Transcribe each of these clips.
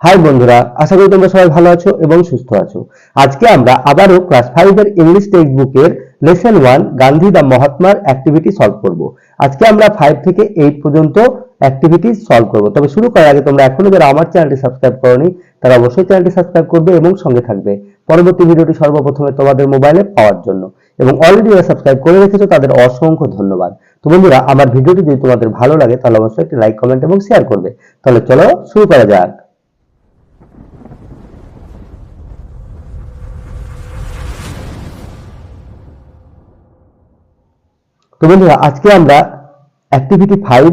High বন্ধুরা, আশা করি তোমরা সবাই ভালো আছো এবং সুস্থ আছো। আজকে আমরা আবারও ক্লাস ফাইভ এর ইংলিশ টেক্সট বুকের লেসন ওয়ান গান্ধী দা মহাত্মার অ্যাক্টিভিটি সলভ করব। আজকে আমরা ফাইভ থেকে এইট পর্যন্ত অ্যাক্টিভিটি সলভ করব। তবে শুরু করার আগে তোমরা এখনও যারা আমার চ্যানেলটি সাবস্ক্রাইব করনি, তারা অবশ্যই চ্যানেলটি সাবস্ক্রাইব করবে এবং সঙ্গে থাকবে। পরবর্তী ভিডিওটি সর্বপ্রথমে তোমাদের মোবাইলে পাওয়ার জন্য। এবং অলরেডি যারা সাবস্ক্রাইব করে রেখেছো, তাদের অসংখ্য ধন্যবাদ। তো বন্ধুরা, আমার ভিডিওটি যদি তোমাদের ভালো লাগে, তাহলে অবশ্যই একটি লাইক কমেন্ট এবং শেয়ার করবে। তাহলে চলো শুরু করা যাক। তো বন্ধুরা, আজকে আমরা অ্যাক্টিভিটি ফাইভ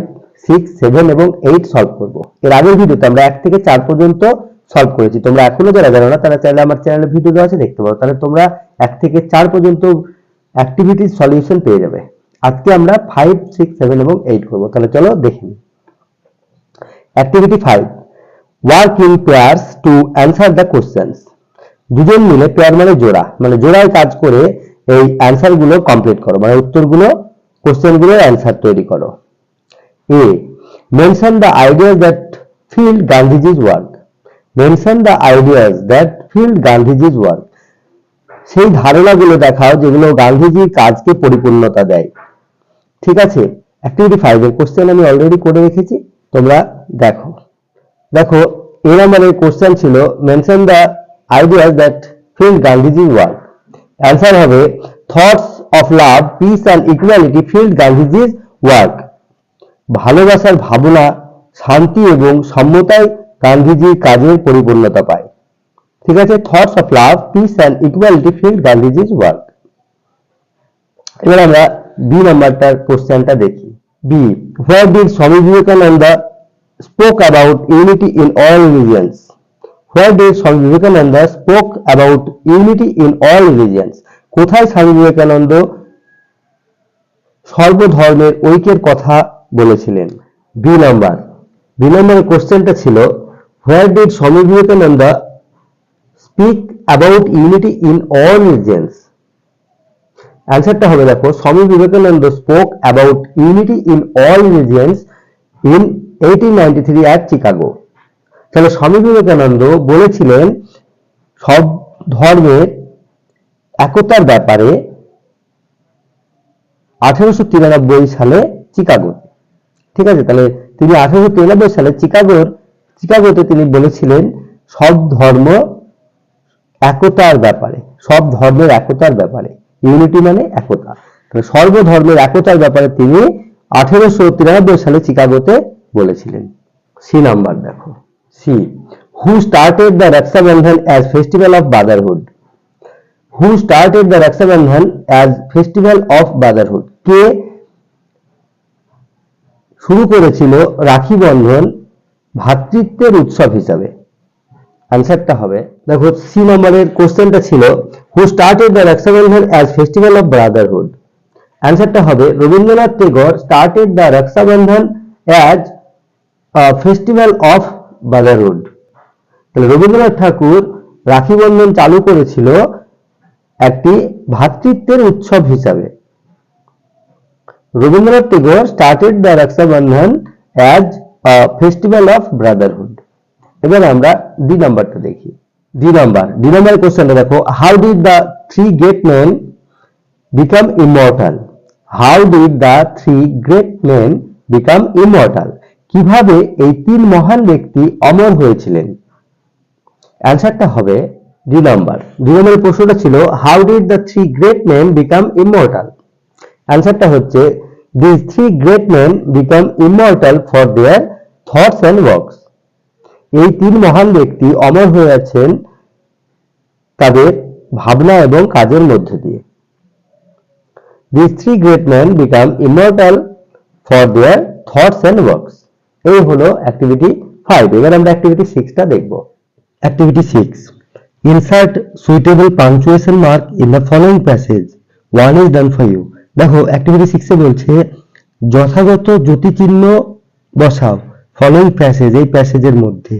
সিক্স সেভেন এবং এইট সলভ করব। এর আগের ভিডিওতে আমরা এক থেকে চার পর্যন্ত সলভ করেছি। তোমরা এখনও যারা জানো না, তারা চাইলে আমার চ্যানেলে ভিডিও দেওয়া আছে, দেখতে পারো। তাহলে তোমরা এক থেকে চার পর্যন্ত অ্যাক্টিভিটির সলিউশন পেয়ে যাবে। আজকে আমরা ফাইভ সিক্স সেভেন এবং এইট করব। তাহলে চলো দেখে activity five work in pairs to answer the questions দুজন মিলে পেয়ার মানে জোড়া। মানে জোড়ায় কাজ করে এই অ্যান্সারগুলো কমপ্লিট করো। মানে উত্তরগুলো কোশ্চেনগুলোর অ্যান্সার তৈরি করো। A mention the ideas that filled Gandhiji's work mention the ideas that filled Gandhiji's work সেই ধারণাগুলো দেখাও যেগুলো গান্ধীজির কাজকে পরিপূর্ণতা দেয়। ঠিক আছে? অ্যাক্টিভিটি ফাইভ এর কোশ্চেন আমি অলরেডি করে রেখেছি, তোমরা দেখো। দেখো এ নম্বরের কোশ্চেন ছিল mention the ideas that filled Gandhiji work answer হবে thoughts of love peace and equality filled গান্ধীজির ওয়ার্ক ভালোবাসার ভাবনা, শান্তি এবং সম্মতায় গান্ধীজির কাজের পরিপূর্ণতা পায়। ঠিক আছে? Thoughts of love peace and equality filled গান্ধীজির ওয়ার্ক এবার আমরা বি নাম্বারটার কোশ্চেনটা দেখি। B what did Swami Vivekananda spoke about unity in all religions. Where did Swami Vivekananda spoke about unity in all religions? কোথায় স্বামী বিবেকানন্দ সর্বধর্মের ঐক্যের কথা বলেছিলেন? বি নাম্বার বি নম্বরের কোশ্চেনটা ছিল where did Swami Vivekananda speak about unity in all religions অ্যান্সারটা হবে দেখো, Swami Vivekananda spoke about unity in all religions in 1893 at Chicago তাহলে স্বামী বিবেকানন্দ বলেছিলেন, সব ধর্মের একতার ব্যাপারে আঠারোশো তিরানব্বই সালে চিকাগো। ঠিক আছে, তাহলে তিনি আঠারোশো তিরানব্বই সালে চিকাগোর, চিকাগোতে তিনি বলেছিলেন, সব ধর্ম একতার ব্যাপারে, সব ধর্মের একতার ব্যাপারে। ইউনিটি মানে একতা। তাহলে সর্বধর্মের একতার ব্যাপারে তিনি আঠারোশো তিরানব্বই সালে চিকাগোতে বলেছিলেন। সি নাম্বার দেখো, C. Who started the Rakshabandhan as festival of brotherhood who started the Rakshabandhan as festival of brotherhood কে শুরু করেছিল রাখি বন্ধন ভ্রাতৃত্বের উৎসব হিসাবে? অ্যান্সারটা হবে। দেখো সি নম্বরের কোশ্চেনটা ছিল who started the Rakshabandhan as festival of brotherhood অ্যান্সারটা হবে, Rabindranath Tagore started the Rakshabandhan as festival of brotherhood তাহলে রবীন্দ্রনাথ ঠাকুর রাখি বন্ধন চালু করেছিল একটি ভ্রাতৃত্বের উৎসব হিসাবে। Rabindranath Tagore started the Rakshabandhan as festival of brotherhood এবার আমরা ডি নাম্বারটা দেখি। ডি নাম্বার ডি নাম্বারের কোশ্চেনটা দেখো। How did the three great men become immortal how did the three great men become immortal কীভাবে এই তিন মহান ব্যক্তি অমর হয়েছিলেন? অ্যান্সারটা হবে দুই নাম্বার। দুই নম্বরের প্রশ্নটা ছিল how did the three great men become immortal অ্যান্সারটা হচ্ছে this three great men become immortal for their thoughts and works এই তিন মহান ব্যক্তি অমর হয়ে আছেন তাদের ভাবনা এবং কাজের মধ্যে দিয়ে। This three great man become immortal for their thoughts and works এই হলো অ্যাক্টিভিটি ফাইভ এবার আমরা অ্যাক্টিভিটি সিক্সটা দেখব। Activity six insert suitable punctuation mark in the following passage one is done for you দেখো অ্যাক্টিভিটি সিক্সে বলছে যথাযথ জ্যোতিচিহ্ন বসাও ফলোইং প্যাসেজ এই প্যাসেজের মধ্যে।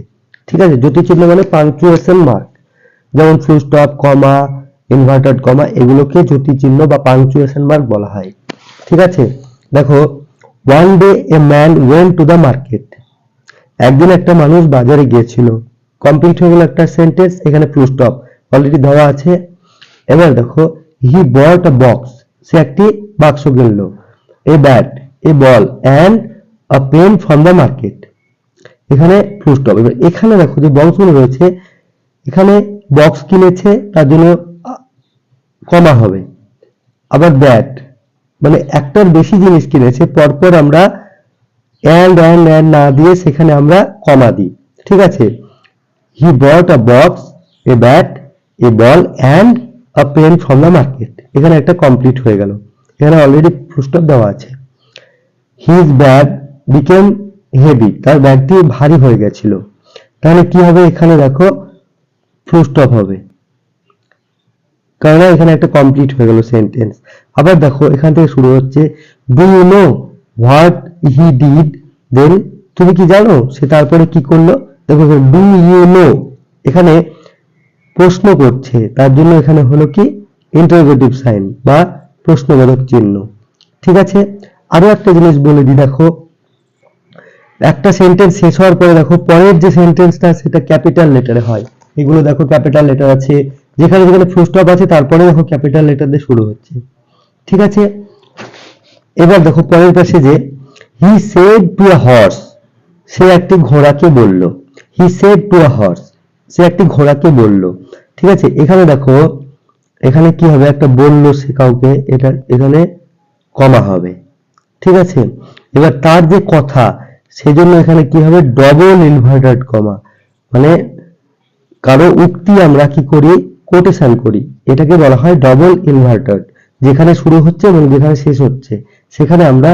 ঠিক আছে? জ্যোতিচিহ্ন মানে পাংচুয়েশন মার্ক যেমন full stop comma inverted comma এগুলোকে জ্যোতিচিহ্ন বা পাংচুয়েশন মার্ক বলা হয়। ঠিক আছে? দেখো one day a man went to the market একদিন একটা মানুষ বাজারে গিয়েছিল। কমপ্লিট হয়ে গেল একটা সেন্টেন্স এখানে ফুল স্টপ অলরেডি দেওয়া আছে। এবার দেখো হি বট আ বক্স সে একটি বাক্স কিনলো। A bat a ball and a pen from the market এখানে ফুল স্টপ এবার এখানে দেখো যে বক্সগুলো রয়েছে, এখানে বক্স কিনেছে, তার জন্য কমা হবে। আবার ব্যাট মানে একটার বেশি জিনিস কিনেছে, পরপর আমরা অ্যান্ড অ্যান্ড অ্যান্ড না দিয়ে সেখানে আমরা কমা দিই। ঠিক আছে? He bought a box a bat a ball and a pen from the market এখানে একটা কমপ্লিট হয়ে গেল। এখানে অলরেডি ফুলস্টপ দেওয়া আছে। হিজ ব্যাগ বিকেম হেভি তার ব্যাগটি ভারী হয়ে গেছিল। তাহলে কি হবে এখানে দেখো? ফুলস্টপ হবে। কারণ এখানে একটা কমপ্লিট হয়ে গেল সেন্টেন্স আবার দেখো, এখান থেকে শুরু হচ্ছে do you know what he did then তুমি কি জানো? সে তারপরে কি করল? দেখো ডু ইউ নো এখানে প্রশ্ন করছে, তার জন্য এখানে হলো কি? ইন্টারোগেটিভ সাইন বা প্রশ্নবোধক চিহ্ন। ঠিক আছে? আরও একটা জিনিস বলে দিই, দেখো। একটা সেন্টেন্স শেষ হওয়ার পরে, দেখো, পরের যে সেন্টেন্সটা সেটা ক্যাপিটাল লেটারে হয়। এগুলো দেখো ক্যাপিটাল লেটার আছে। যেখানে যেখানে ফুল স্টপ আছে, তারপরে দেখো ক্যাপিটাল লেটার দিয়ে শুরু হচ্ছে। ঠিক আছে? এবার দেখো, পরের পাশে যে he said to a horse সে একটি ঘোড়াকে বলল। He said to a horse সে একটি ঘোড়াকে বলল, ঠিক আছে, এখানে দেখো, এখানে কি হবে? একটা বলল সে কাউকে, এটা, এখানে কমা হবে। ঠিক আছে? এবার তার যে কথা, সেজন্য এখানে কি হবে? ডবল ইনভার্টেড কমা মানে কারও উক্তি আমরা কি করি? কোটেশন করি। এটাকে বলা হয় ডবল ইনভার্টেড যেখানে শুরু হচ্ছে এবং যেখানে শেষ হচ্ছে। সেখানে আমরা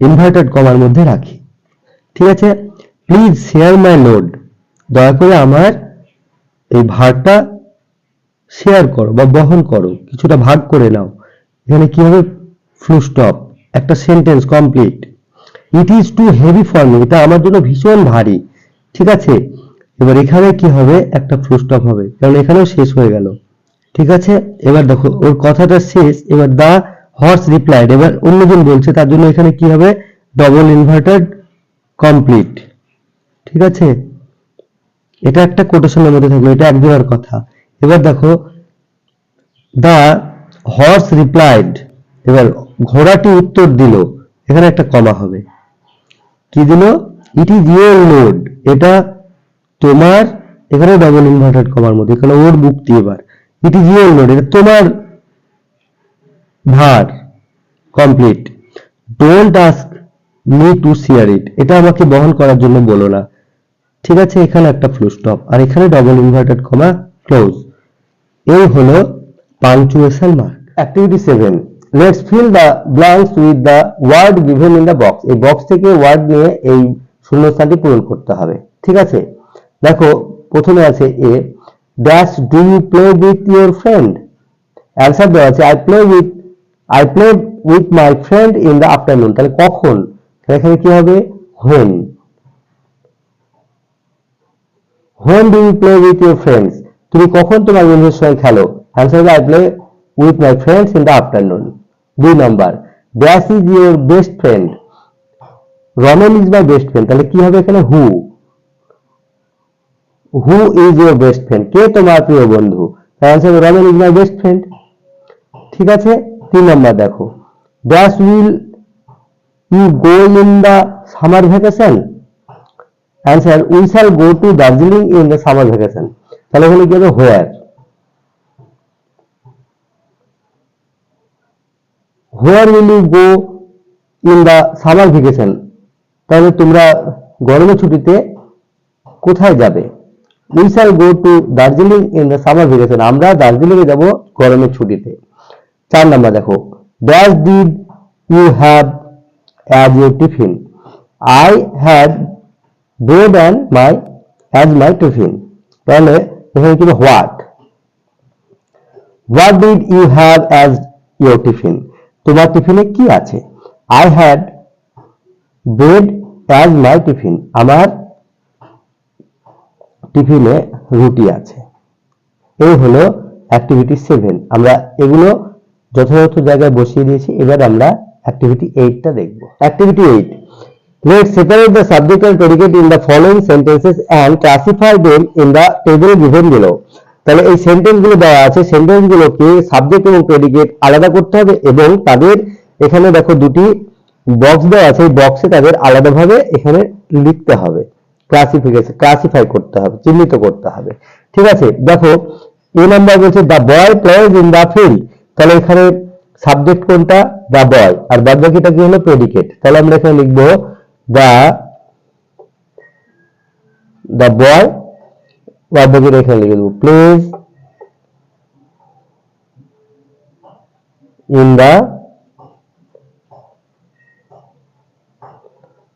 ইনভার্টেড কমার মধ্যে রাখি। ঠিক আছে? প্লিজ শেয়ার মাই লোড দয়া করে আমার এই ভারটা শেয়ার করো বা বহন করো। কিছুটা ভাগ করে নাও। এখানে কি হবে? ফ্লু স্টপ একটা sentence complete it is too heavy for me এটা আমার জন্য ভীষণ ভারী। ঠিক আছে? এবার এখানে কি হবে? একটা ফ্লু স্টপ হবে। কারণ এখানেও শেষ হয়ে গেল। ঠিক আছে? এবার দেখো, ওর কথাটা শেষ। এবার দা হর্স রিপ্লাইড এবার অন্যজন বলছে, তার জন্য এখানে কি হবে? ডবল ইনভার্টেড কমপ্লিট ঠিক আছে? এটা একটা কোটেশনের মধ্যে থাকল, এটা একজনের কথা। এবার দেখো, দা হর্স রিপ্লাইড, এবার ঘোড়াটি উত্তর দিল, এখানে একটা কমা হবে। কি দিল? ইট ইজ ইউর লোড এটা তোমার, এখানে ডবল ইনভার্টেড কমার মধ্যে, এখানে ওর মুক্তি এবার ইট ইজ ইউর লোড এটা তোমার ভার complete don't ask me to share it এটা আমাকে বহন করার জন্য বলো না। ঠিক আছে, এখানে একটা ফ্লু স্টপ আর এখানে ডবল ইনভার্টেড কমা ক্লোজ এই হলো punctuation mark activity seven let's fill the blanks with the word given in the box এই বক্স থেকে ওয়ার্ড নিয়ে এই শূন্যস্থানটি পূরণ করতে হবে। ঠিক আছে? দেখো, প্রথমে আছে a dash do you play with your friend answer দেওয়া আছে I play with I play with my friend in the afternoon তাহলে কখন? এখানে কি হবে? When when do you play with your friends তুমি কখন তোমার বন্ধুদের সঙ্গে খেলো? Answer I play with my friends in the afternoon দুই number dash is your best friend Ramen is my best friend তাহলে কি হবে এখানে? Who who is your best friend কে তোমার প্রিয় বন্ধু? Answer Ramen is my best friend ঠিক আছে? তিন নাম্বার দেখো। Dash will you go in the summer vacation answer we shall go to Darjeeling in the summer vacation তাহলে এখানে কি হবে where where will you go in the summer vacation তাহলে তোমরা গরমের ছুটিতে কোথায় যাবে? We shall go to Darjeeling in the summer vacation আমরা দার্জিলিং এ যাব গরমের ছুটিতে। চার নাম্বার দেখো। Dash did you have as your tiffin I had bread and my as my tiffin তাহলে এখানে কি what what did you have as your tiffin তোমার টিফিনে কি আছে? I had bread as my tiffin আমার টিফিনে রুটি আছে। এই হলো অ্যাক্টিভিটি সেভেন আমরা এগুলো যথাযথ জায়গায় বসিয়ে দিয়েছি। এবার আমরা অ্যাক্টিভিটি এইটটা দেখব। Activity eight Let's separate the subject and predicate in the following sentences and classify them in the table given below. তাহলে এই সেন্টেন্সগুলো দেওয়া আছে। সেন্টেন্স গুলোকে সাবজেক্ট এবং প্রেডিকেট আলাদা করতে হবে এবং তাদের এখানে দেখো দুটি বক্স দেওয়া আছে। এই বক্সে তাদের আলাদাভাবে এখানে লিখতে হবে। ক্লাসিফিকেশন ক্লাসিফাই করতে হবে, চিহ্নিত করতে হবে। ঠিক আছে? দেখো, এ নাম্বার বলছে the boy plays in the field তাহলে এখানে সাবজেক্ট কোনটা? দ্য বয় আর বাদ বাকিটা কি হলো? প্রেডিকেট তাহলে আমরা এখানে লিখব দ্য দ্য বয় বাকিটা এখানে লিখে দেবো। প্লেজ ইন দ্য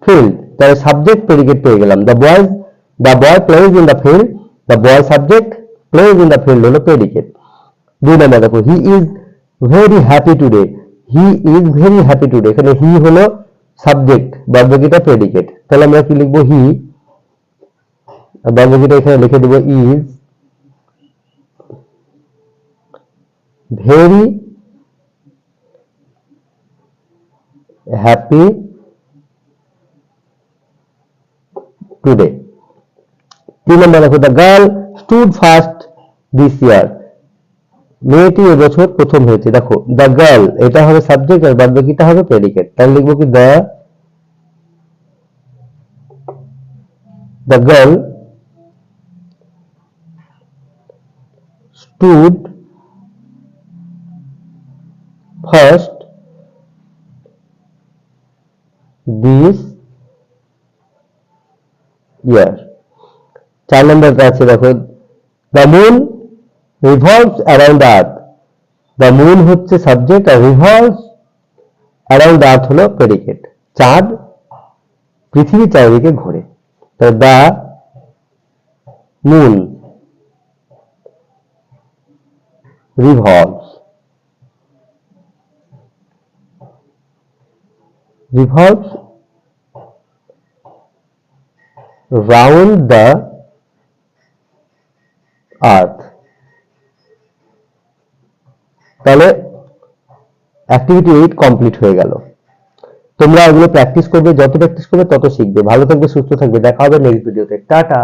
ফিল্ড তাহলে সাবজেক্ট প্রেডিকেট পেয়ে গেলাম। The boys the boy plays in the field the boy subject plays in the field হলো প্রেডিকেট দুই নম্বর দেখো he is very happy today he is very happy today এখানে he হলো subject বাদবাকিটা predicate তাহলে আমরা কি লিখব? হি বাদবাকিটা এখানে লিখে দেবো ইজ ভেরি হ্যাপি টুডে তিন নম্বর দেখো the girl stood first this year মেয়েটি এবছর প্রথম হয়েছে। দেখো দ্য গার্ল এটা হবে সাবজেক্ট আর বাদ বাকিটা হবে প্রেডিকেট তাহলে লিখব কি the the girl stood first this year চার নম্বরটা আছে, দেখো। The moon revolves around earth the moon হচ্ছে সাবজেক্ট আর রিভলভস অ্যারাউন্ড আর্থ হলো প্রেডিকেট চাঁদ পৃথিবী চারিদিকে ঘোরে। তো the moon revolves revolves round the earth তাহলে অ্যাক্টিভিটি এইট কমপ্লিট হয়ে গেল। তোমরা এগুলো প্র্যাকটিস করবে, যত প্র্যাকটিস করবে তত শিখবে। ভালো থাকবে, সুস্থ থাকবে। দেখা হবে নেক্সট ভিডিওতে টাটা!